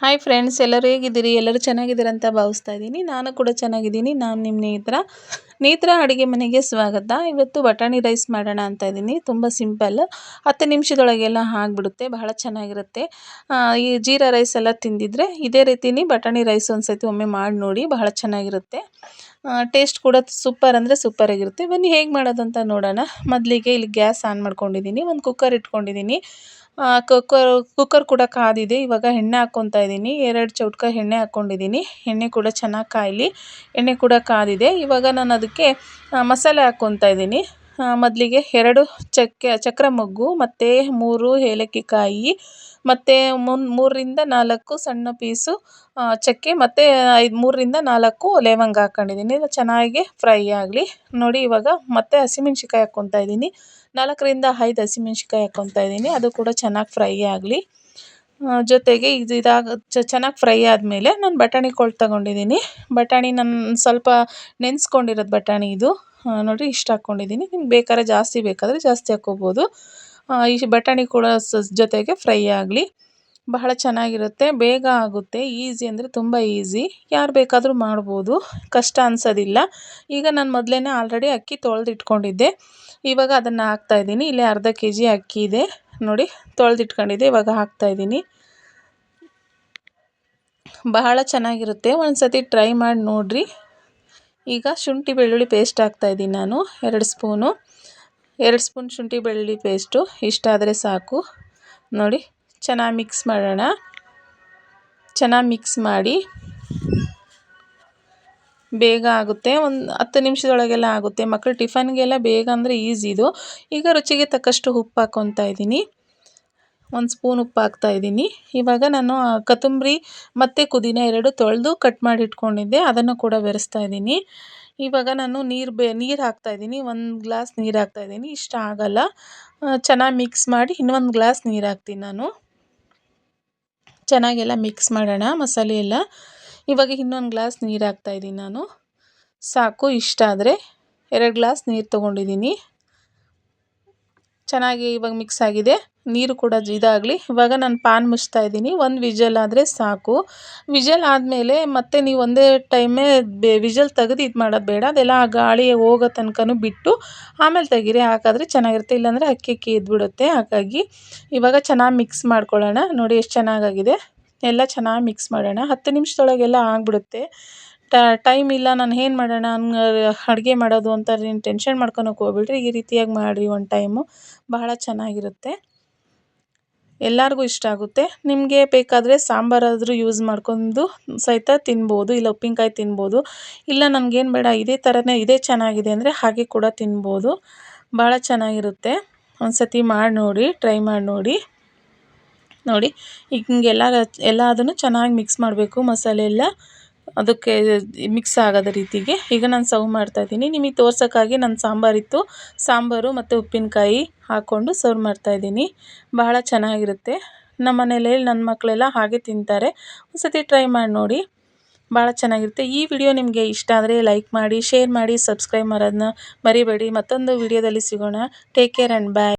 Hi friends ಎಲ್ಲರೂ ಹೇಗಿದ್ದೀರಿ? ಎಲ್ಲರೂ ಚೆನ್ನಾಗಿದ್ದೀರ ಅಂತ ಭಾವಿಸ್ತಾ ಇದ್ದೀನಿ. ನಾನು ಕೂಡ ಚೆನ್ನಾಗಿದ್ದೀನಿ. ನಾನು ನಿಮ್ಮ ನೇತ್ರ ನೇತ್ರ ಅಡುಗೆ ಮನೆಗೆ ಸ್ವಾಗತ. ಇವತ್ತು ಬಟಾಣಿ ರೈಸ್ ಮಾಡೋಣ ಅಂತ ಇದ್ದೀನಿ. ತುಂಬ ಸಿಂಪಲ್. ಹತ್ತು ನಿಮಿಷದೊಳಗೆಲ್ಲ ಆಗಿಬಿಡುತ್ತೆ. ಬಹಳ ಚೆನ್ನಾಗಿರುತ್ತೆ. ಈ ಜೀರಾ ರೈಸ್ ಎಲ್ಲ ತಿಂದಿದ್ರೆ ಇದೇ ರೀತಿನೇ ಬಟಾಣಿ ರೈಸ್ ಒಂದು ಸತಿ ಒಮ್ಮೆ ಮಾಡಿ ನೋಡಿ ಬಹಳ ಚೆನ್ನಾಗಿರುತ್ತೆ. ಟೇಸ್ಟ್ ಕೂಡ ಸೂಪರ್ ಅಂದರೆ ಸೂಪರಾಗಿರುತ್ತೆ ಬನ್ನಿ, ಹೇಗೆ ಮಾಡೋದು ಅಂತ ನೋಡೋಣ. ಮೊದಲಿಗೆ ಇಲ್ಲಿ ಗ್ಯಾಸ್ ಆನ್ ಮಾಡ್ಕೊಂಡಿದ್ದೀನಿ. ಒಂದು ಕುಕ್ಕರ್ ಇಟ್ಕೊಂಡಿದ್ದೀನಿ. ಕುಕ್ಕರ್ ಕುಕ್ಕರ್ ಕೂಡ ಕಾದಿದೆ. ಇವಾಗ ಎಣ್ಣೆ ಹಾಕ್ಕೊತಾ ಇದ್ದೀನಿ. ಎರಡು ಚೌಟ್ಕ ಎಣ್ಣೆ ಹಾಕ್ಕೊಂಡಿದ್ದೀನಿ. ಎಣ್ಣೆ ಕೂಡ ಚೆನ್ನಾಗಿ ಕಾಯಲಿ. ಎಣ್ಣೆ ಕೂಡ ಕಾದಿದೆ. ಇವಾಗ ನಾನು ಅದಕ್ಕೆ ಮಸಾಲೆ ಹಾಕ್ಕೊತಾ ಇದ್ದೀನಿ. ಮೊದಲಿಗೆ ಎರಡು ಚಕ್ಕೆ, ಚಕ್ರ ಮೊಗ್ಗು, ಮತ್ತು ಮೂರು ಏಲಕ್ಕಿ ಕಾಯಿ ಮತ್ತು ಮುನ್, ಮೂರರಿಂದ ನಾಲ್ಕು ಸಣ್ಣ ಪೀಸು ಚಕ್ಕೆ, ಮತ್ತು ಐದು, ಮೂರರಿಂದ ನಾಲ್ಕು ಲವಂಗ ಹಾಕ್ಕೊಂಡಿದ್ದೀನಿ ಚೆನ್ನಾಗಿ ಫ್ರೈ ಆಗಲಿ. ನೋಡಿ, ಇವಾಗ ಮತ್ತೆ ಹಸಿಮೆಣ್ಸಿಕಾಯಿ ಹಾಕ್ಕೊತಾ ಇದ್ದೀನಿ. ನಾಲ್ಕರಿಂದ ಐದು ಹಸಿಮೆಣ್ಸಿಕಾಯಿ ಹಾಕ್ಕೊತಾ ಇದ್ದೀನಿ. ಅದು ಕೂಡ ಚೆನ್ನಾಗಿ ಫ್ರೈ ಆಗಲಿ. ಜೊತೆಗೆ ಇದು ಇದಾಗ ಚೆನ್ನಾಗಿ ಫ್ರೈ ಆದಮೇಲೆ ನಾನು ಬಟಾಣಿ ಕೋಲ್ ತಗೊಂಡಿದ್ದೀನಿ ಬಟಾಣಿ ನಾನು ಸ್ವಲ್ಪ ನೆನೆಸ್ಕೊಂಡಿರೋದು ಬಟಾಣಿ ಇದು. ನೋಡಿ ಇಷ್ಟು ಹಾಕ್ಕೊಂಡಿದ್ದೀನಿ ನಿಮ್ಗೆ ಬೇಕಾದ್ರೆ ಜಾಸ್ತಿ ಬೇಕಾದರೆ ಜಾಸ್ತಿ ಹಾಕ್ಕೊಬೋದು ಈ ಬಟಾಣಿ ಕೂಡ ಜೊತೆಗೆ ಫ್ರೈ ಆಗಲಿ. ಬಹಳ ಚೆನ್ನಾಗಿರುತ್ತೆ. ಬೇಗ ಆಗುತ್ತೆ. ಈಸಿ ಅಂದರೆ ತುಂಬ ಈಸಿ. ಯಾರು ಬೇಕಾದರೂ ಮಾಡ್ಬೋದು. ಕಷ್ಟ ಅನ್ಸೋದಿಲ್ಲ. ಈಗ ನಾನು ಮೊದಲೇ ಆಲ್ರೆಡಿ ಅಕ್ಕಿ ತೊಳೆದಿಟ್ಕೊಂಡಿದ್ದೆ. ಇವಾಗ ಅದನ್ನು ಹಾಕ್ತಾಯಿದ್ದೀನಿ ಇಲ್ಲಿ ಅರ್ಧ ಕೆ ಜಿ ಅಕ್ಕಿ ಇದೆ. ನೋಡಿ, ತೊಳೆದಿಟ್ಕೊಂಡಿದ್ದೆ. ಇವಾಗ ಹಾಕ್ತಾಯಿದ್ದೀನಿ ಬಹಳ ಚೆನ್ನಾಗಿರುತ್ತೆ. ಒಂದು ಸತಿ ಟ್ರೈ ಮಾಡಿ ನೋಡಿರಿ. ಈಗ ಶುಂಠಿ ಬೆಳ್ಳುಳ್ಳಿ ಪೇಸ್ಟ್ ಹಾಕ್ತಾಯಿದ್ದೀನಿ ನಾನು. ಎರಡು ಸ್ಪೂನು. ಎರಡು ಸ್ಪೂನ್ ಶುಂಠಿ ಬೆಳ್ಳುಳ್ಳಿ ಪೇಸ್ಟು. ಇಷ್ಟಾದರೆ ಸಾಕು. ನೋಡಿ ಚೆನ್ನಾಗಿ ಮಿಕ್ಸ್ ಮಾಡೋಣ. ಚೆನ್ನಾಗಿ ಮಿಕ್ಸ್ ಮಾಡಿ. ಬೇಗ ಆಗುತ್ತೆ. ಒಂದು ಹತ್ತು ನಿಮಿಷದೊಳಗೆಲ್ಲ ಆಗುತ್ತೆ. ಮಕ್ಕಳು ಟಿಫನ್ಗೆಲ್ಲ ಬೇಗ ಅಂದರೆ ಈಸಿ ಇದು. ಈಗ ರುಚಿಗೆ ತಕ್ಕಷ್ಟು ಉಪ್ಪು ಹಾಕ್ಕೊತಾ ಇದ್ದೀನಿ. ಒಂದು ಸ್ಪೂನ್ ಉಪ್ಪು ಹಾಕ್ತಾ ಇದ್ದೀನಿ. ಇವಾಗ ನಾನು ಕೊತ್ತಂಬ್ರಿ ಮತ್ತು ಕುದಿನ ಎರಡು ತೊಳೆದು ಕಟ್ ಮಾಡಿ ಇಟ್ಕೊಂಡಿದ್ದೆ. ಅದನ್ನು ಕೂಡ ಬೆರೆಸ್ತಾ ಇದ್ದೀನಿ. ಇವಾಗ ನಾನು ನೀರು ಬೆ, ನೀರು ಹಾಕ್ತಾಯಿದ್ದೀನಿ ಒಂದು ಗ್ಲಾಸ್ ನೀರು ಹಾಕ್ತಾಯಿದ್ದೀನಿ ಇಷ್ಟ ಆಗೋಲ್ಲ. ಚೆನ್ನಾಗಿ ಮಿಕ್ಸ್ ಮಾಡಿ ಇನ್ನೊಂದು ಗ್ಲಾಸ್ ನೀರು ಹಾಕ್ತೀನಿ ನಾನು. ಚೆನ್ನಾಗೆಲ್ಲ ಮಿಕ್ಸ್ ಮಾಡೋಣ, ಮಸಾಲೆ ಎಲ್ಲ. ಇವಾಗ ಇನ್ನೊಂದು ಗ್ಲಾಸ್ ನೀರು ಹಾಕ್ತಾಯಿದ್ದೀನಿ ನಾನು. ಸಾಕು, ಇಷ್ಟ ಆದರೆ. ಎರಡು ಗ್ಲಾಸ್ ನೀರು ತೊಗೊಂಡಿದ್ದೀನಿ. ಚೆನ್ನಾಗಿ ಇವಾಗ ಮಿಕ್ಸ್ ಆಗಿದೆ. ನೀರು ಕೂಡ ಇದಾಗಲಿ. ಇವಾಗ ನಾನು ಪಾನ್ ಮುಚ್ತಾ ಇದ್ದೀನಿ. ಒಂದು ವಿಜಲ್ ಆದರೆ ಸಾಕು. ವಿಜಲ್ ಆದಮೇಲೆ ಮತ್ತೆ ನೀವು ಒಂದೇ ಟೈಮೇ ಬೆ, ವಿಜಲ್ ತೆಗೆದು ಇದು ಮಾಡೋದು ಬೇಡ. ಅದೆಲ್ಲ ಆ ಗಾಳಿ ಹೋಗೋ ತನಕನೂ ಬಿಟ್ಟು ಆಮೇಲೆ ತೆಗೀರಿ. ಹಾಕಾದ್ರೆ ಚೆನ್ನಾಗಿರುತ್ತೆ. ಇಲ್ಲಾಂದರೆ ಅಕ್ಕಿ ಅಕ್ಕಿ ಎದ್ಬಿಡುತ್ತೆ ಹಾಗಾಗಿ ಇವಾಗ ಚೆನ್ನಾಗಿ ಮಿಕ್ಸ್ ಮಾಡ್ಕೊಳ್ಳೋಣ. ನೋಡಿ ಎಷ್ಟು ಚೆನ್ನಾಗಾಗಿದೆ. ಎಲ್ಲ ಚೆನ್ನಾಗಿ ಮಿಕ್ಸ್ ಮಾಡೋಣ. ಹತ್ತು ನಿಮಿಷದೊಳಗೆಲ್ಲ ಆಗಿಬಿಡುತ್ತೆ. ಟೈಮ್ ಇಲ್ಲ, ನಾನು ಏನು ಮಾಡೋಣ? ಅಡುಗೆ ಮಾಡೋದು ಅಂತ ನೀನು ಟೆನ್ಷನ್ ಮಾಡ್ಕೊಳಕ್ಕೆ ಹೋಗ್ಬೇಡ್ರಿ. ಈ ರೀತಿಯಾಗಿ ಮಾಡಿರಿ ಒಂದು ಟೈಮು ಬಹಳ ಚೆನ್ನಾಗಿರುತ್ತೆ. ಎಲ್ಲರಿಗೂ ಇಷ್ಟ ಆಗುತ್ತೆ. ನಿಮಗೆ ಬೇಕಾದರೆ ಸಾಂಬಾರಾದರೂ ಯೂಸ್ ಮಾಡ್ಕೊಂಡು ಸಹಿತ ತಿನ್ಬೋದು. ಇಲ್ಲ ಉಪ್ಪಿನಕಾಯಿ ತಿನ್ಬೋದು. ಇಲ್ಲ ನನಗೇನು ಬೇಡ, ಇದೇ ಥರನೇ ಇದೇ ಚೆನ್ನಾಗಿದೆ ಅಂದರೆ ಹಾಗೆ ಕೂಡ ತಿನ್ಬೋದು. ಭಾಳ ಚೆನ್ನಾಗಿರುತ್ತೆ. ಒಂದು ಸತಿ ಮಾಡಿ ನೋಡಿ ಟ್ರೈ ಮಾಡಿ ನೋಡಿ. ನೋಡಿ ಈಗ ಹಿಂಗೆಲ್ಲ ಎಲ್ಲದನ್ನು ಚೆನ್ನಾಗಿ ಮಿಕ್ಸ್ ಮಾಡಬೇಕು ಮಸಾಲೆ ಎಲ್ಲ. ಅದಕ್ಕೆ ಮಿಕ್ಸ್ ಆಗದ ರೀತಿಗೆ. ಈಗ ನಾನು ಸರ್ವ್ ಮಾಡ್ತಾಯಿದ್ದೀನಿ ನಿಮಗೆ ತೋರ್ಸೋಕ್ಕಾಗಿ ನನ್ನ ಸಾಂಬಾರಿತ್ತು. ಸಾಂಬಾರು ಮತ್ತು ಉಪ್ಪಿನಕಾಯಿ ಹಾಕ್ಕೊಂಡು ಸರ್ವ್ ಮಾಡ್ತಾಯಿದ್ದೀನಿ ಬಹಳ ಚೆನ್ನಾಗಿರುತ್ತೆ. ನಮ್ಮ ಮನೇಲಿ ನನ್ನ ಮಕ್ಕಳೆಲ್ಲ ಹಾಗೆ ತಿಂತಾರೆ. ಒಂದು ಸತಿ ಟ್ರೈ ಮಾಡಿ ನೋಡಿ. ಭಾಳ ಚೆನ್ನಾಗಿರುತ್ತೆ. ಈ ವಿಡಿಯೋ ನಿಮಗೆ ಇಷ್ಟ ಆದರೆ ಲೈಕ್ ಮಾಡಿ ಶೇರ್ ಮಾಡಿ ಸಬ್ಸ್ಕ್ರೈಬ್ ಮಾಡೋದನ್ನ ಮರಿಬೇಡಿ. ಮತ್ತೊಂದು ವಿಡಿಯೋದಲ್ಲಿ ಸಿಗೋಣ. Take care and bye